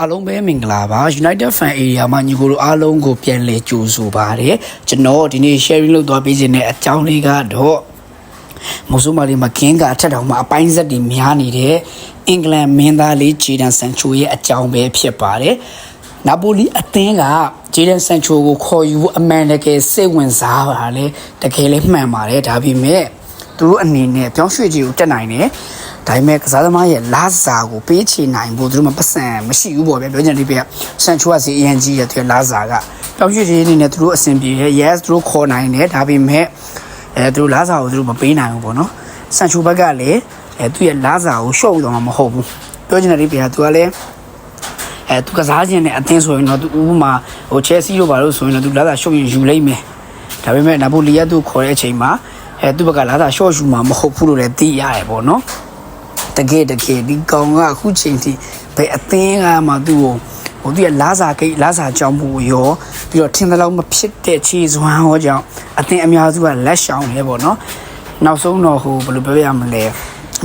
အားလုံးပဲမင်္ဂလာပါ United Fan Area မှာညီကိုတို့အားလုံးကိုပြန်လည်ကြိုဆိုပါရစေကျွန်တော်ဒီနေ့ sharing လုပ်သွားပေးခြင်းတဲ့အကြောင်းလေးကတော့မုံဆိုးမာလီမှာကင်းကအထက်တောင်မှာအပိုင်းဆက်တွေများနေတဲ့အင်္ဂလန်မင်းသားလေးဂျေဒန်ဆန်ချိုရဲ့အကြောင်းပဲဖြစ်ပါတယ်နာပိုလီအသင်းကဂျေဒန်ဆန်ချိုကိုခေါ်ယူဖို့အမှန်တကယ်စိတ်ဝင်စားပါလေတကယ်လည်းမှန်ပါတယ်ဒါပေမဲ့သူတို့အနေနဲ့ပြောင်းရွှေ့ကြီးကိုတက်နိုင်တယ် ဒါပေမဲ့ကစားသမားရဲ့လာစာကိုပေးချေနိုင်ဖို့သူတို့မပတ်စံမရှိဘူးပေါ့ဗျပြောချင်တယ်ပြဆန်ချိုကစီအန်ဂျီရဲ့သူလာစာကပြောင်းရွှေ့ကြီးအနေနဲ့သူတို့အဆင်ပြေတယ် yes သူတို့ခေါ်နိုင်တယ်ဒါပေမဲ့အဲသူတို့လာစာကိုသူတို့မပေးနိုင်ဘူးပေါ့နော်ဆန်ချိုဘက်ကလည်းအဲသူ့ရဲ့လာစာကိုရှော့တော့မှာမဟုတ်ဘူးပြောချင်တယ်ပြသူကလည်းအဲသူကစားခြင်းနဲ့အသင်းဆိုရင်တော့သူဥပမာဟိုချယ်ဆီတို့ဘာလို့ဆိုရင်တော့သူလာစာရှုပ်ရင်ယူလိုက်မယ်ဒါပေမဲ့နာပိုလီယက်သူခေါ်တဲ့အချိန်မှာအဲသူ့ဘက်ကလာစာရှော့ယူမှာမဟုတ်ဘူးလို့လည်းသိရတယ်ပေါ့နော် တကယ်တကယ်ဒီကောင်ကအခုချိန်ထိဘယ်အသင်းကမှသူ့ကိုဟိုသူရဲ့လာစာကိတ်လာစာကြောင်းမှုရောပြီးတော့ထင်သလောက်မဖြစ်တဲ့ခြေစွမ်းဟောကြောင့်အသင်းအများစုကလက်ရှောင်နေပေါ့နော်နောက်ဆုံးတော့ဟိုဘယ်လိုပြောရမလဲ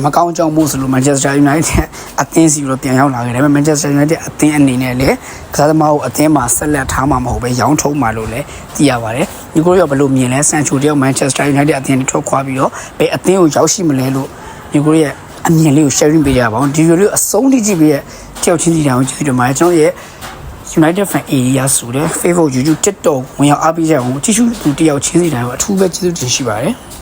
မကောင်းကြောင်းမှုဆိုလို့ Manchester United အသင်းစီတော့ပြန်ရောက်လာခဲ့တယ်ဒါပေမဲ့ Manchester United အသင်းအနေနဲ့လည်းကစားသမားကိုအသင်းမှာဆက်လက်ထားမှာမဟုတ်ပဲရောင်းထုံးမှာလို့လည်းသိရပါတယ်ဒီကိုရောဘယ်လိုမြင်လဲဆန်ချိုတယောက် Manchester United အသင်းနဲ့ထွက်ခွာပြီးတော့ဘယ်အသင်းကိုရောက်ရှိမလဲလို့ဒီကိုရဲ့ အမြင်လေးကို sharing ပေးရပါအောင်ဒီ video လေးကိုအဆုံးထိကြည့်ပြီးရဲ့တယောက်ချင်းစီတောင်ကြည့်ကြမှာကျွန်တော်ရဲ့ United Fan Area ဆိုတဲ့ Facebook YouTube TikTok ဝင်ရောက်အားပေးကြအောင်ကြည့်ရှုသူတယောက်ချင်းစီတိုင်းကိုအထူးပဲကျေးဇူးတင်ရှိပါတယ်